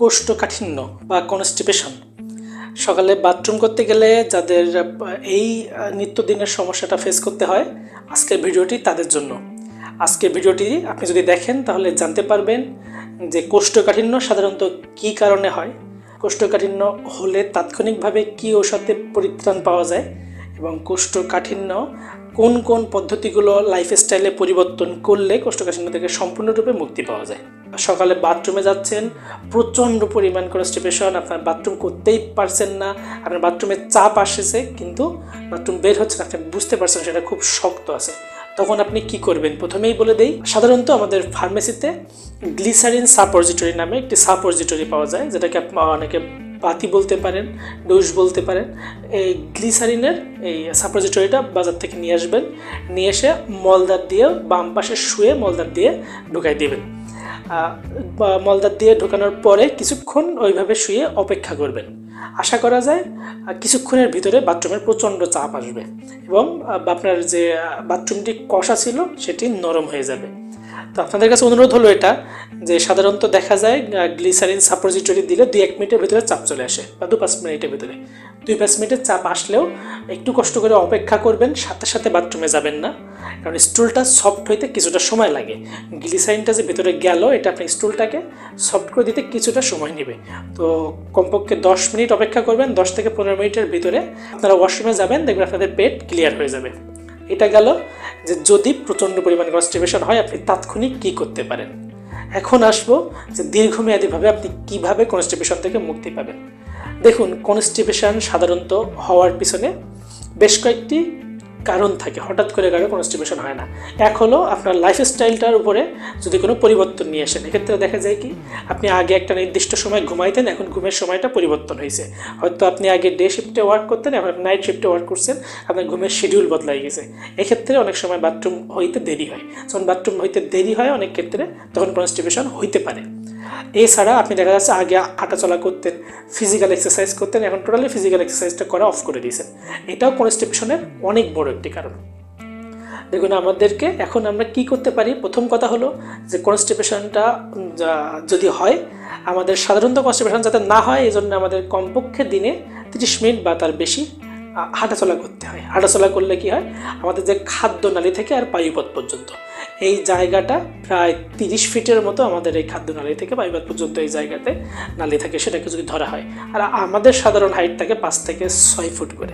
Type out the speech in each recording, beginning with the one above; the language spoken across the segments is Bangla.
কোষ্ঠকাঠিন্য বা কনস্টিপেশন সকালে বাথরুম করতে গেলে যাদের, এই নিত্যদিনের সমস্যাটা ফেস করতে হয়, আজকের ভিডিওটি তাদের জন্য। আজকের ভিডিওটি আপনি যদি দেখেন, তাহলে জানতে পারবেন যে কোষ্ঠকাঠিন্য সাধারণত কী কারণে হয়। কোষ্ঠকাঠিন্য হলে তাৎক্ষণিকভাবে কী ঔষধে পরিত্রাণ পাওয়া যায় এবং কোষ্ঠকাঠিন্য কোন কোন পদ্ধতিগুলো লাইফস্টাইলে পরিবর্তন করলে কোষ্ঠকাঠিন্য থেকে সম্পূর্ণরূপে মুক্তি পাওয়া যায়? সকালে বাথরুমে যাচ্ছেন, প্রচণ্ড পরিমাণ কনস্টিপেশন আপনার বাথরুম করতেই পারছেন না, আপনার বাথরুমে চাপ আসেছে, কিন্তু বাথরুম বের হচ্ছে না, আপনি বুঝতে পারছেন সেটা খুব শক্ত আছে। তখন আপনি কি করবেন? প্রথমেই বলে দেই, সাধারণত আমাদের ফার্মেসিতে গ্লিসারিন সাপোজিটরি নামে একটি সাপোজিটরি পাওয়া যায়, যেটাকে অনেকে বাতি বলতে পারেন ডোজ বলতে পারেন, এই গ্লিসারিনের এই সাপোজিটরিটা বাজার থেকে নিয়ে আসবেন। নিয়ে এসে মলদার দিয়ে বাম পাশে শুয়ে মলদার দিয়ে ঢুকাই দেবেন। মলদার দিয়ে ঢোকানোর পরে কিছুক্ষণ ওইভাবে শুয়ে অপেক্ষা করবেন। আশা করা যায় কিছুক্ষণের ভিতরে বাথরুমের প্রচণ্ড চাপ আসবে এবং আপনার যে বাথরুমটি কষা ছিল সেটি নরম হয়ে যাবে। তো আপনাদের কাছে অনুরোধ হলো এটা, যে সাধারণত দেখা যায় গ্লিসারিন সাপোজিটরি দিলে দুই এক মিনিটের ভিতরে চাপ চলে আসে বা দু পাঁচ মিনিটের ভিতরে। দুই পাঁচ মিনিটের চাপ আসলেও একটু কষ্ট করে অপেক্ষা করবেন, সাথে সাথে বাথরুমে যাবেন না। কারণ স্টুলটা সফট হইতে কিছুটা সময় লাগে। গ্লিসারিনটা যে ভিতরে গেল, এটা আপনি স্টুলটাকে সফট করে দিতে কিছুটা সময় নেবে। তো কমপক্ষে দশ মিনিট অপেক্ষা করবেন, দশ থেকে পনেরো মিনিটের ভিতরে আপনারা ওয়াশরুমে যাবেন, দেখবেন আপনাদের পেট ক্লিয়ার হয়ে যাবে। এটা গেল যে যদি প্রচণ্ড পরিমাণে কনস্টিপেশন হয়, আপনি তাৎক্ষণিক কী করতে পারেন? এখন আসব যে দীর্ঘমেয়াদীভাবে আপনি কীভাবে কনস্টিপেশন থেকে মুক্তি পাবেন। দেখুন কনস্টিপেশন সাধারণত হওয়ার পিছনে বেশ কয়েকটি কারণ থাকে, হঠাৎ করে কারও কনস্টিপেশন হয় না। এক হলো আপনার লাইফস্টাইলটার উপরে যদি কোনো পরিবর্তন নিয়ে আসেন, এক্ষেত্রে দেখা যায় কি, আপনি আগে একটা নির্দিষ্ট সময় ঘুমাইতেন, এখন ঘুমের সময়টা পরিবর্তন হয়েছে। হয়তো আপনি আগে ডে শিফটে ওয়ার্ক করতেন, এখন নাইট শিফটে ওয়ার্ক করছেন, আপনার ঘুমের শিডিউল বদলাই গেছে। এক্ষেত্রে অনেক সময় বাথরুম হইতে দেরি হয়। যখন বাথরুম হইতে দেরি হয়, অনেক ক্ষেত্রে তখন কনস্টিপেশন হইতে পারে। এছাড়া আপনি দেখা যাচ্ছে আগে হাঁটাচলা করতেন ফিজিক্যাল এক্সারসাইজ করতেন, এখন টোটালি ফিজিক্যাল এক্সারসাইজটা করা অফ করে দিয়েছেন। এটাও কনস্টিপশনের অনেক বড় একটি কারণ। দেখুন, আমাদেরকে এখন আমরা কি করতে পারি? প্রথম কথা হলো যে কনস্টিপেশনটা যদি হয়, আমাদের সাধারণত কনস্টিপেশন যাতে না হয় এই জন্য আমাদের কমপক্ষে দিনে তিরিশ মিনিট বা তার বেশি হাঁটাচলা করতে হয়। হাঁটাচলা করলে কি হয়? আমাদের যে খাদ্য নালী থেকে আর পায়ুপথ পর্যন্ত। এই জায়গাটা প্রায় তিরিশ ফিটের মতো আমাদের এই খাদ্য নালী থেকে পায়ুপথ পর্যন্ত এই জায়গাতে নালী থাকে, সেটাকে যদি ধরা হয়। আর আমাদের সাধারণ হাইট থাকে পাঁচ থেকে ছয় ফুট করে।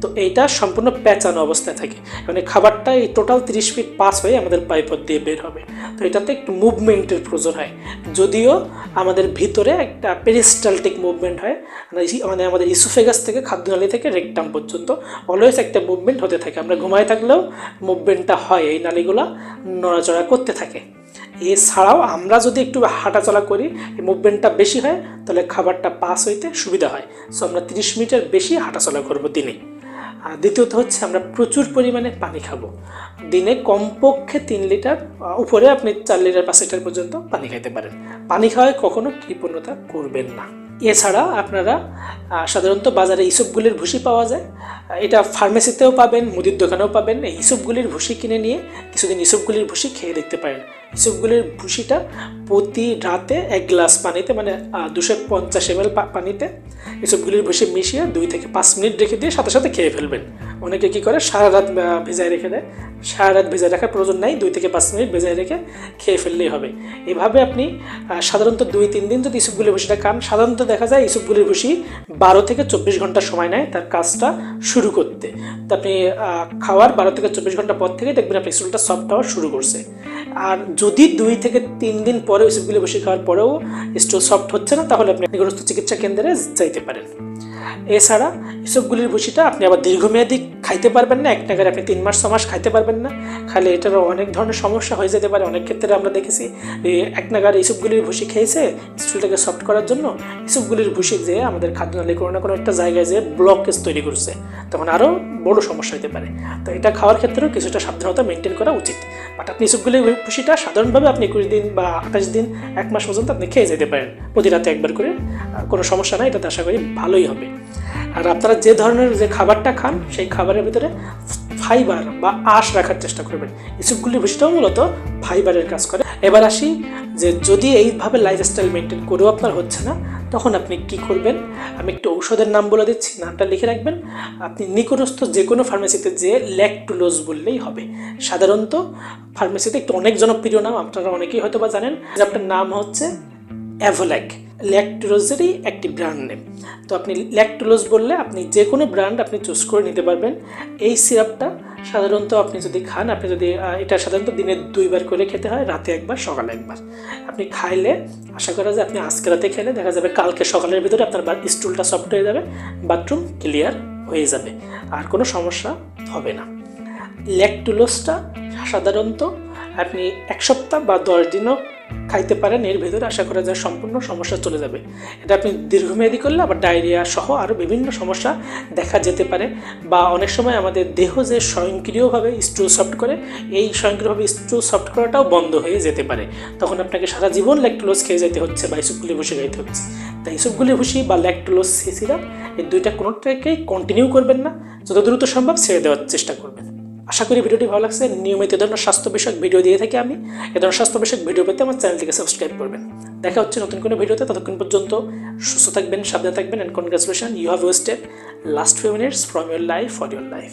তো এইটা সম্পূর্ণ পেঁচানো অবস্থায় থাকে। মানে খাবারটা এই টোটাল তিরিশ ফিট পাস হয়ে আমাদের পাইপথ দিয়ে বের হবে। তো এটাতে একটু মুভমেন্টের প্রয়োজন হয়। যদিও আমাদের ভিতরে একটা পেরিস্টালটিক মুভমেন্ট হয়। মানে আমাদের ইসোফেগাস থেকে খাদ্যনালী থেকে রেকটাম পর্যন্ত অলওয়েজ একটা মুভমেন্ট হতে থাকে। আমরা ঘুমায় থাকলেও মুভমেন্টটা হয় এই নালীগুলা। নড়াচড়া করতে থাকে। এছাড়াও আমরা যদি একটু হাঁটাচলা করি মুভমেন্টটা বেশি হয়, তাহলে খাবারটা পাস হইতে সুবিধা হয়। সো আমরা তিরিশ মিনিটের বেশি হাঁটাচলা করব দিনে। আর দ্বিতীয়ত হচ্ছে আমরা প্রচুর পরিমাণে পানি খাব। দিনে কমপক্ষে তিন লিটার উপরে আপনি চার লিটার, পাঁচ লিটার পর্যন্ত পানি খাইতে পারেন। পানি খাওয়ায় কখনো কৃপণতা করবেন না। এছাড়া আপনারা সাধারণত বাজারে ইসবগুলির ভুসি পাওয়া যায়। এটা ফার্মেসিতেও পাবেন, মুদির দোকানেও পাবেন। এই ইসবগুলির ভুসি কিনে নিয়ে কিছুদিন ইসবগুলির ভুসি খেয়ে দেখতে পারেন। ইসবগুলির ভুসিটা প্রতি রাতে এক গ্লাস পানিতে মানে দুশো পঞ্চাশ এম পানিতে এসবগুলির ভুসি মিশিয়ে দুই থেকে পাঁচ মিনিট রেখে দিয়ে সাথে সাথে খেয়ে ফেলবেন। অনেকে কী করে, সারা রাত ভেজায় রেখে দেয়। সারা রাত ভেজায় রাখার প্রয়োজন নাই, দুই থেকে পাঁচ মিনিট ভেজায় রেখে খেয়ে ফেললেই হবে। এভাবে আপনি সাধারণত দুই তিন দিন যদি ইসবগুলির ভুসিটা খান, সাধারণত দেখা যায় ইসবগুলির ভুসি বারো থেকে চব্বিশ ঘণ্টা সময় নেয় তার কাজটা শুরু করতে। তো আপনি খাওয়ার বারো থেকে চব্বিশ ঘণ্টা পর থেকে দেখবেন আপনি ইসবটা সফট হওয়া শুরু করছে। আর যদি দুই থেকে তিন দিন পরে ইসবগুলি বসে খাওয়ার পরেও স্টোল সফট হচ্ছে না, তাহলে আপনি নিকটস্থ চিকিৎসা কেন্দ্রে যাইতে পারেন। এছাড়া এসবগুলির ভুসিটা আপনি আবার দীর্ঘমেয়াদী খাইতে পারবেন না, এক টাকার আপনি তিন মাস, ছ মাস খাইতে পারবেন না। খালে এটারও অনেক ধরনের সমস্যা হয়ে যেতে পারে, অনেক ক্ষেত্রে আমরা দেখেছি এক নাগার এইসবগুলির ভুসি খেয়েছে স্টুলটাকে সফট করার জন্য। এসবগুলির ভুসি যে আমাদের খাদ্যনালী কোনো না কোনো একটা জায়গায় যে ব্লকেজ তৈরি করছে, তখন আরও বড় সমস্যা হতে পারে। তো এটা খাওয়ার ক্ষেত্রেও কিছুটা সাবধানতা মেনটেন করা উচিত। বাট আপনি এসবগুলির ভুসিটা সাধারণভাবে আপনি একুশ দিন বা আঠাশ দিন, এক মাস পর্যন্ত আপনি খেয়ে যেতে পারেন। প্রতি রাতে একবার করে কোনো সমস্যা নাই, এটাতে আশা করি ভালোই হবে। আর আপনারা যে ধরনের যে খাবারটা খান, সেই খাবারের ভিতরে ফাইবার বা আঁশ রাখার চেষ্টা করবেন। ইসুপগুলির ভুষিটাও মূলত ফাইবারের কাজ করে। এবার আসি যে যদি এইভাবে লাইফস্টাইল মেনটেন করেও আপনার হচ্ছে না, তখন আপনি কি করবেন? আমি একটু ঔষধের নাম বলে দিচ্ছি, নামটা লিখে রাখবেন। আপনি নিকটস্থ যে কোনো ফার্মেসিতে যে ল্যাকটুলোজ বললেই হবে। সাধারণত ফার্মেসিতে একটু অনেক জনপ্রিয় নাম, আপনারা অনেকেই হয়তো বা জানেন। যে আপনার নাম হচ্ছে অ্যাভোল্যাক ল্যাকটুলোজেরই একটি ব্র্যান্ড নেম তো আপনি ল্যাকটুলোজ বললে আপনি যে কোনো ব্র্যান্ড আপনি চুজ করে নিতে পারবেন। এই সিরাপটা সাধারণত আপনি যদি খান, আপনি যদি এটা সাধারণত দিনে দুইবার করে খেতে হয়, রাতে একবার, সকালে একবার। আপনি খাইলে, আশা করা যায় আপনি আজকে রাতে খেলে, দেখা যাবে কালকে সকালের ভিতরে আপনার স্টুলটা সফট হয়ে যাবে বাথরুম ক্লিয়ার হয়ে যাবে। আর কোনো সমস্যা হবে না। ল্যাকটুলোসটা সাধারণত আপনি এক সপ্তাহ বা দশ দিনও খাইতে পারেন, এর ভেতরে আশা করা যায় সম্পূর্ণ সমস্যা চলে যাবে। এটা আপনি দীর্ঘমেয়াদী করলে আবার ডায়রিয়া সহ আরও বিভিন্ন সমস্যা দেখা যেতে পারে বা অনেক সময় আমাদের দেহ যে স্বয়ংক্রিয়ভাবে স্ট্রু সফট করে, এই স্বয়ংক্রিয়ভাবে স্ট্রু সফট করাটাও বন্ধ হয়ে যেতে পারে। তখন আপনাকে সারা জীবন ল্যাকটুলোস খেয়ে যেতে হচ্ছে বা ইসুপগুলি ভুষি খাইতে হচ্ছে। তাই ইসুপগুলি ভুষি বা ল্যাকটুলোস সিরাপ এই দুইটা কোনোটাকেই কন্টিনিউ করবেন না। যত দ্রুত সম্ভব ছেড়ে দেওয়ার চেষ্টা করবেন। আশা করি ভিডিওটি ভালো লাগছে। নিয়মিত এ ধরনের স্বাস্থ্য বিষয়ক ভিডিও দিয়ে থাকি আমি। এ ধরনের স্বাস্থ্য বিষয়ক ভিডিও পেতে আমার চ্যানেলটিকে সাবস্ক্রাইব করবেন। দেখা হচ্ছে নতুন কোনো ভিডিওতে। ততক্ষণ পর্যন্ত সুস্থ থাকবেন, সাবধানে থাকবেন and congratulation you have wasted last few minutes from your life for your life